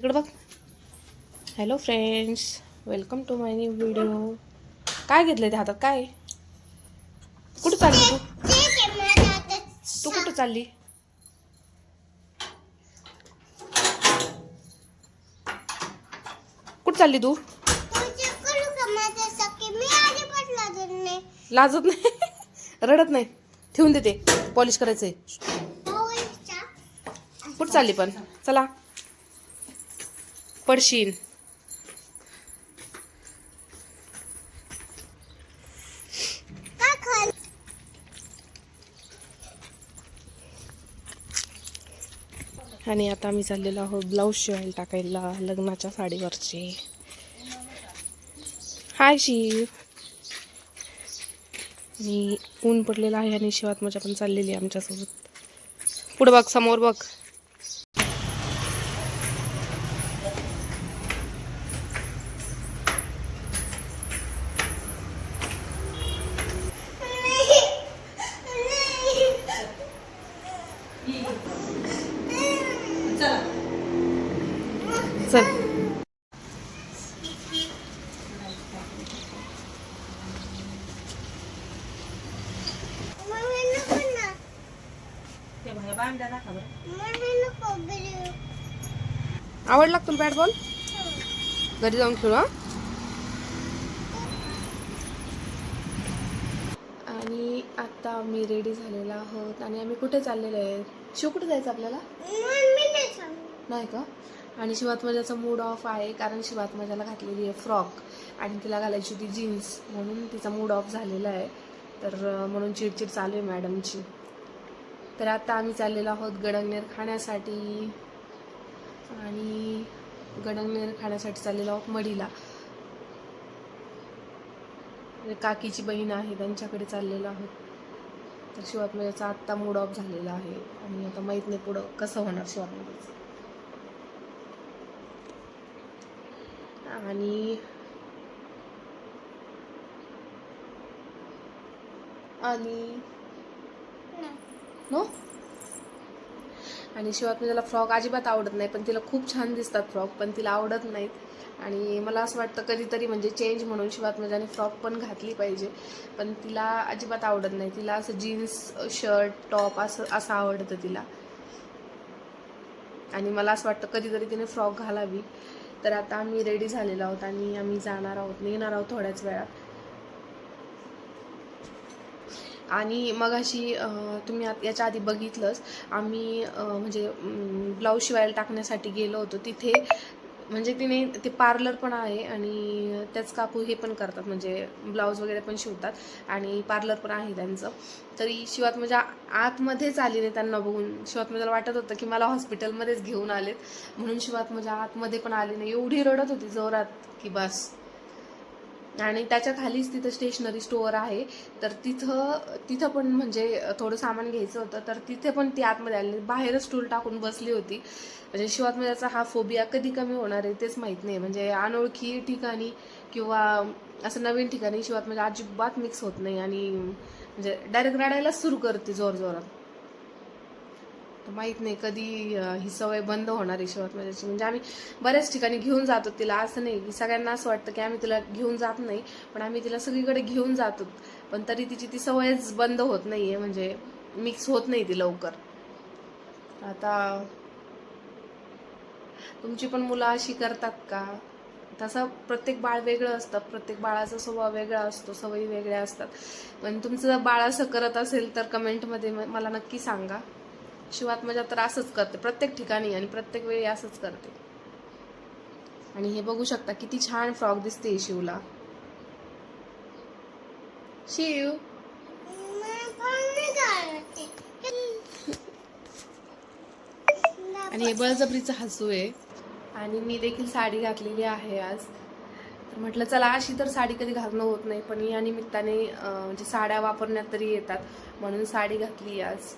इकडं बघ. Hello friends welcome to my new video काय घेतलंय ते हातात? काय? कुठं चालली तू? तू कुठं चालली? कुठं चालली तू? लाजत नाही? रडत नाही? ठेवून देते. पॉलिश करायचंय. कुठं चालली पण? चला. पडशील. आणि आता आम्ही चाललेलो आहोत ब्लाऊज शिवायला टाकायला लग्नाच्या साडीवरचे. हाय शिव. आणि ऊन पडलेलं आहे आणि शिवात मजा पण चाललेली आहे आमच्यासोबत. पुढं बघ समोर बघ. चल. आवडला तुला बॅट बॉल घरी जाऊन खेळू हा? आणि आता आम्ही रेडी झालेलो आहोत. आणि आम्ही कुठे चाललेलो आहे? शिव कुठे जायचं आपल्याला? नाही का? आणि शिवात्मजाचा मूड ऑफ आहे कारण शिवात्माजाला घातलेली आहे फ्रॉक आणि तिला घालायची होती जीन्स म्हणून तिचा मूड ऑफ झालेला आहे. तर म्हणून चिडचिड चालू आहे मॅडमची. तर आता आम्ही चाललेलो आहोत गडंगनेर खाण्यासाठी. आणि गडंगनेर खाण्यासाठी चाललेलो आहोत मडीला. म्हणजे काकीची बहीण आहे त्यांच्याकडे चाललेलो आहोत. तर शिवात्मजाचा आत्ता मूड ऑफ झालेला आहे. आणि आता माहीत नाही पुढं कसं होणार शिवात्मजाचं. आणि आणि नो? आणि शिवाय त्याला फ्रॉक अजिबात आवडत नाही पण तिला खूप छान दिसतात फ्रॉक पण तिला आवडत नाहीत. आणि मला असं वाटतं कधीतरी म्हणजे चेंज म्हणून शिवात्मजाने फ्रॉक पण घातली पाहिजे. पण तिला अजिबात आवडत नाही. तिला असं जीन्स शर्ट टॉप असं असं आवडतं तिला. आणि मला असं वाटतं कधीतरी तिने फ्रॉक घालावी. तर आता आम्ही रेडी झालेलो आहोत आणि आम्ही जाणार आहोत निघणार आहोत थोड्याच वेळात. आणि मग अशी तुम्ही आत- याच्या आधी बघितलंच आम्ही म्हणजे, अं, म्हणजे ब्लाऊज शिवायला टाकण्यासाठी गेलो होतो. तिथे म्हणजे तिने ते पार्लर पण आहे आणि त्याच काकू हे पण करतात म्हणजे ब्लाऊज वगैरे पण शिवतात आणि पार्लर पण आहे त्यांचं. तरी शिवात म्हणजे आतमध्येच आली नाही त्यांना बघून. शिवात मला वाटत होतं की मला हॉस्पिटलमध्येच घेऊन आलेत. म्हणून शिवात म्हणजे आतमध्ये पण आली नाही. एवढी रडत होती जोरात की बस. आणि त्याच्या खालीच तिथं स्टेशनरी स्टोअर आहे. तर तिथं तिथं पण म्हणजे थोडं सामान घ्यायचं होतं. तर तिथे पण ती आतमध्ये आली. बाहेरच स्टूल टाकून बसली होती. म्हणजे शिवात्मजाचा हा फोबिया कधी कमी होणार आहे तेच माहीत नाही. म्हणजे अनोळखी ठिकाणी किंवा असं नवीन ठिकाणी शिवात्मजा अजिबात मिक्स होत नाही. आणि म्हणजे डायरेक्ट रडायलाच सुरू करते जोर जोरात माहीत नाही कधी ही सवय बंद होणार आहे माझ्याची म्हणजे आम्ही बऱ्याच ठिकाणी घेऊन जातो तिला. असं नाही की सगळ्यांना असं वाटतं की आम्ही तिला घेऊन जात नाही पण आम्ही तिला सगळीकडे घेऊन जातो. पण तरी तिची ती सवयच बंद होत नाही आहे म्हणजे मिक्स होत नाही ती लवकर. आता तुमची पण मुलं अशी करतात का? तसं प्रत्येक बाळ वेगळं असतं. प्रत्येक बाळाचा स्वभाव वेगळा असतो. सवयी वेगळ्या असतात. पण तुमचं बाळ असं करत असेल तर कमेंटमध्ये मला नक्की सांगा. शिवात मजा तर असंच करते प्रत्येक ठिकाणी आणि प्रत्येक वेळी असंच करते. आणि हे बघू शकता किती छान फ्रॉक दिसते शिवला. शिव. आणि हे बळजबरीचं हसू आहे. आणि मी देखील साडी घातलेली आहे आज. तर म्हटलं चला अशी तर साडी कधी घालणं होत नाही पण या निमित्ताने म्हणजे साड्या वापरण्यात तरी येतात. म्हणून साडी घातली आज.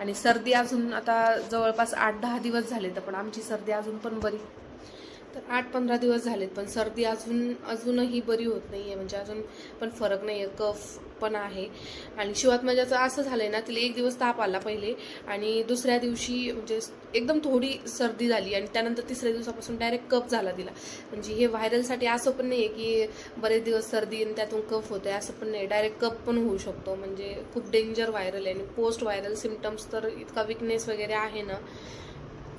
आणि सर्दी अजून आता जवळपास आठ दहा दिवस झाले तर पण आमची सर्दी अजून पण बरी. तर आठ पंधरा दिवस झालेत पण सर्दी अजून अजूनही बरी होत नाही आहे म्हणजे अजून पण फरक नाही आहे कफ पण आहे. आणि शिवात्मजाचं म्हणजे असं झालं आहे ना तिला एक दिवस ताप आला पहिले आणि दुसऱ्या दिवशी म्हणजे एकदम थोडी सर्दी झाली आणि त्यानंतर तिसऱ्या दिवसापासून डायरेक्ट कफ झाला तिला. म्हणजे हे व्हायरलसाठी असं पण नाही आहे की बरेच दिवस सर्दी आणि त्यातून कफ होतं आहे असं पण नाही डायरेक्ट कफ पण होऊ शकतो. म्हणजे खूप डेंजर व्हायरल आहे आणि पोस्ट व्हायरल सिमटम्स तर इतका विकनेस वगैरे आहे ना.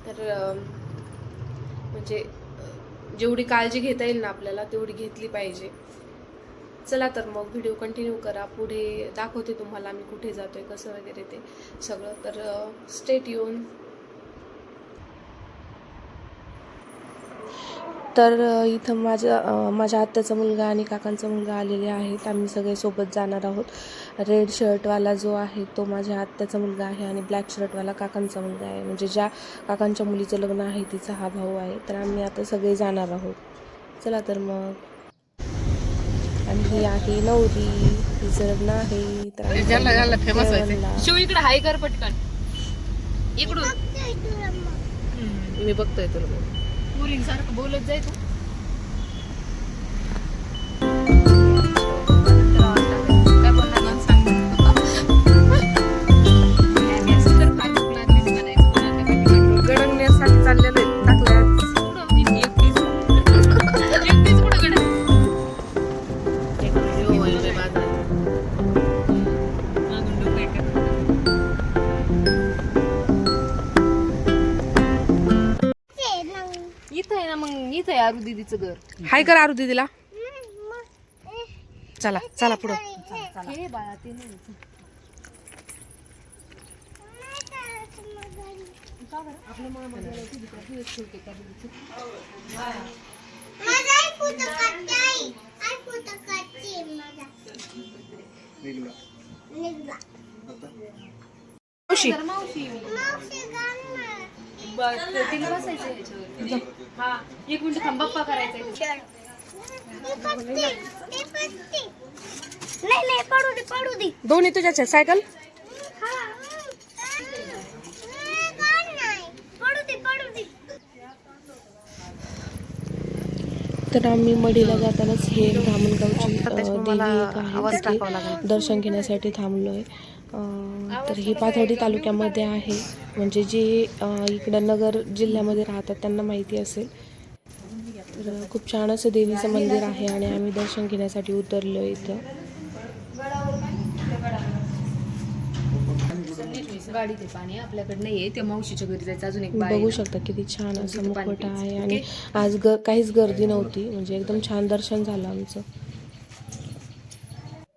तर म्हणजे जेवढी काळजी घेता येईल ना आपल्याला तेवढी घेतली पाहिजे. चला तर मग व्हिडिओ कंटिन्यू करा. पुढे दाखवते तुम्हाला आम्ही कुठे जातोय कसं वगैरे ते सगळं. तर स्टेट येऊन तर इथं माझ्या माझ्या आत्याचा मुलगा आणि काकांचा मुलगा आलेले आहेत. आम्ही सगळे सोबत जाणार आहोत. रेड शर्टवाला जो आहे तो माझ्या आत्याचा मुलगा आहे आणि ब्लॅक शर्टवाला काकांचा मुलगा आहे. म्हणजे ज्या काकांच्या मुलीचं लग्न आहे तिचा हा भाऊ आहे. तर आम्ही आता सगळे जाणार आहोत. चला तर मग. आणि ही आहे नवरी. तिचं लग्न आहे. तर शिव इकडे हाय कर पटकन. इकडून. मी बघतोय तुला. मुलींसारखं सारखं बोलत जाय तू आरू दीदीचं घर हाय कर आरू दीदीला चला चला पुढं हे बाळा ते नाही इथं. मावशी तर बसायचं. हा एक मिनिट थांब बाप्पा करायचा नाही नाही पडू दे पडू दे. दोन्ही तुझ्याच आहेत सायकल? पडू दे पडू दे. तर आम्ही मडीला जातानाच हे धामणगावची देवी आहे. दर्शन घेण्यासाठी थांबलोय. अ, तर ही पाथर्डी तालुक्यामध्ये आहे. म्हणजे जे इकडं नगर जिल्ह्यामध्ये राहतात त्यांना माहिती असेल. तर खूप छान असं देवीचं मंदिर आहे आणि आम्ही दर्शन घेण्यासाठी उतरलो इथं. गाडी ते पाणी आपल्याकडे नाहीये. त्या मावशीच्या घरी जायचं. अजून एक बाई बघू. शकता किती छान असं मुखवटा आहे. आणि आज ग काहीच गर्दी नव्हती. म्हणजे एकदम छान दर्शन झालं आमचं.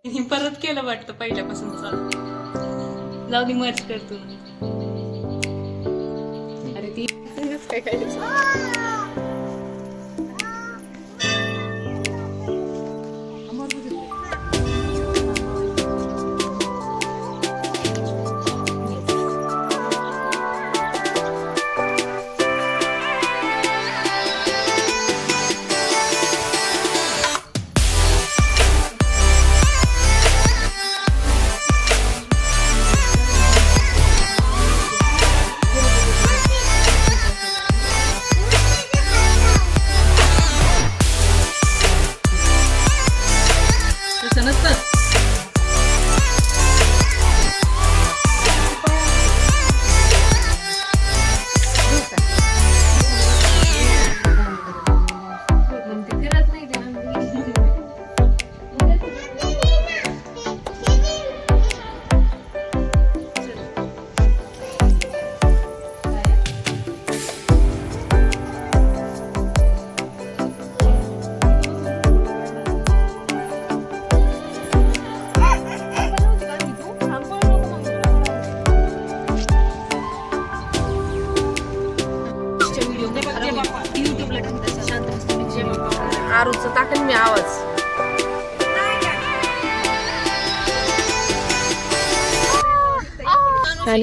परत केलं वाटतं पहिल्यापासून चालू. जाऊ दे मर्ज करतो अरे ती काय काय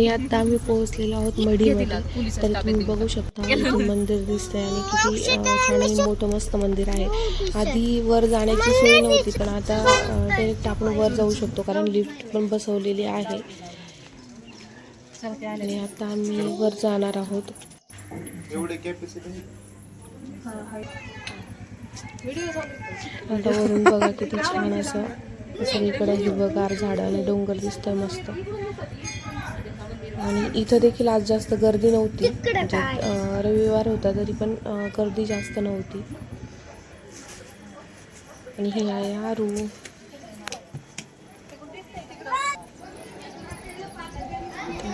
आणि आता आम्ही पोहोचलेलो आहोत मढीमध्ये तर तुम्ही बघू शकता मंदिर दिसतंय आणि किती छान आणि मोठं मस्त मंदिर आहे. आधी वर जाण्याची सोय नव्हती पण आता डायरेक्ट आपण वर जाऊ शकतो कारण लिफ्ट पण बसवलेली आहे. आणि आता आम्ही वर जाणार आहोत. एवढे कॅपॅसिटी आता वरून बघा किती छान असं सगळीकडे हिरवगार झाडं आणि डोंगर दिसतंय मस्त. आणि इथं देखील आज जास्त गर्दी नव्हती. म्हणजे, रविवार होता तरी पण गर्दी जास्त नव्हती. आणि ही आहे आरू.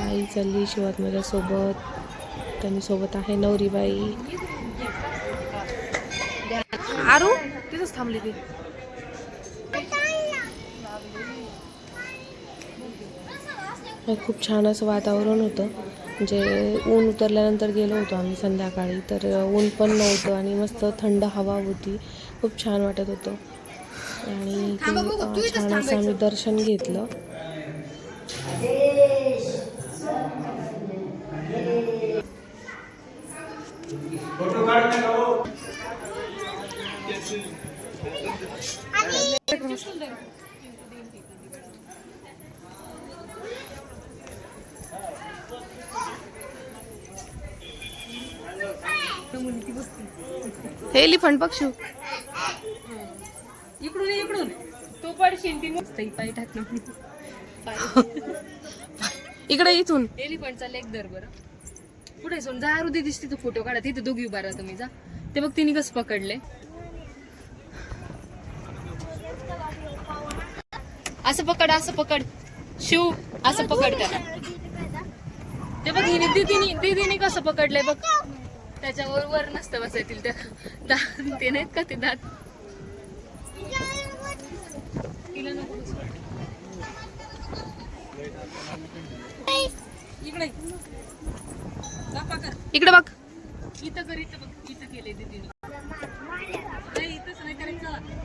आई चालली शिवात माझ्यासोबत त्यांनी सोबत आहे नवरीबाई. आरू तिथंच थांबली ती हे खूप छान असं वातावरण होतं म्हणजे ऊन उतरल्यानंतर गेलो होतो आम्ही संध्याकाळी तर ऊन पण नव्हतं आणि मस्त थंड हवा होती खूप छान वाटत होतं आणि छान असं आम्ही दर्शन घेतलं हे एलिफंट पक्षी इकडून इकडून. तू पडशील ती मस्त पाय इकडे इथून. एलिफंटचा लेग धर बरं. पुढे सोड जा आरू दिसते तिथं फोटो काढा. तिथे दोघी उभा राहा तुम्ही जा. ते बघ तिने कसं पकडले असं पकड असं पकड. शिव असं पकड त्याला. ते बघ हिने दीदीने दीदीने कसं पकडलंय बघ. त्याच्यावर वर नसतं बसायतील त्या दात ते नाहीत का ते दात? तिला नको बसू. इकडे इकडे बघ. इथं कर इथं बघ. इथं केलंय दीदीने नाही इथंच नाही करायचं.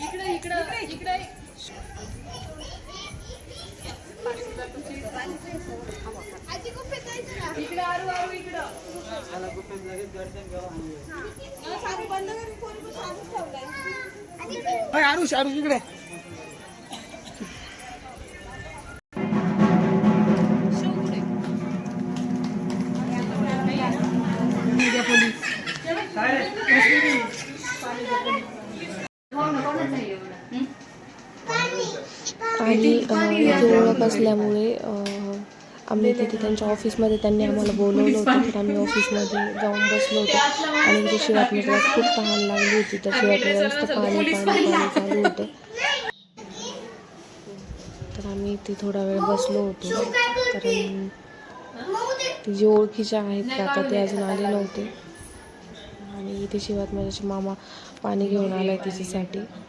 इकडे इकडे. इकडे इकडे आरू आरू इकडं आरुष आरुष इकडे. आणि ओळख असल्यामुळे आम्ही तिथे त्यांच्या ऑफिसमध्ये त्यांनी आम्हाला बोलवलं होतं. तर आम्ही ऑफिसमध्ये जाऊन बसलो होतो. आणि इथे शिवात्मकला खूप तहान लागली होती. तर शिवात्मकला नुसतं पाणी पाणी पाणी. चालू होतं. तर आम्ही इथे थोडा वेळ बसलो होतो. कारण ते जे ओळखीचे आहेत काका ते अजून आले नव्हते. आणि इथे शिवात माझ्याचे मामा पाणी घेऊन आलाय तिच्यासाठी. पण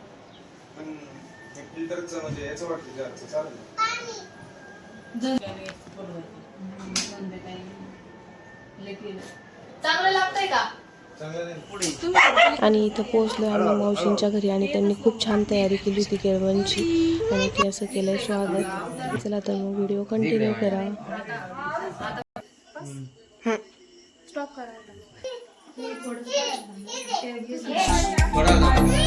म्हणजे याचं वाटतं जारचं चालेल चांगलं लागतंय का? चांगलं नाही. आणि इथं पोहोचलो आम्ही मावशींच्या घरी आणि त्यांनी खूप छान तयारी केली होती केळवणची. आणि ते असं केलं स्वागत. चला तर मग व्हिडिओ कंटिन्यू करा. आरू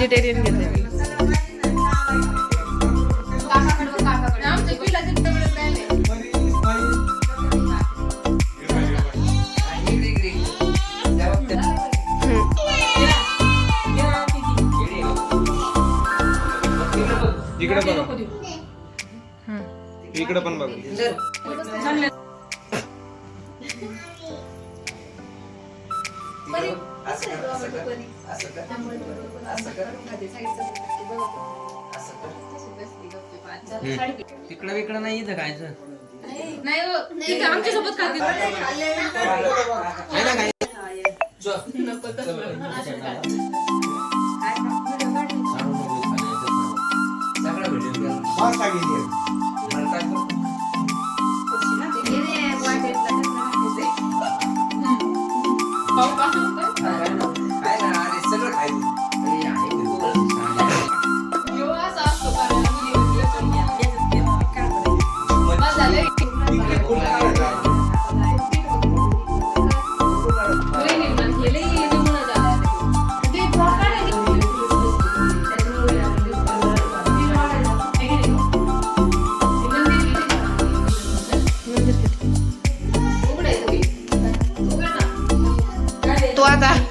व्हेजिटेरियन घेते वरी स्माईल. इकडे तिकडं बिकडं नाही इथं खायचं. आमच्यासोबत खाते. आहे ना काय? सगळं व्हिडिओ तू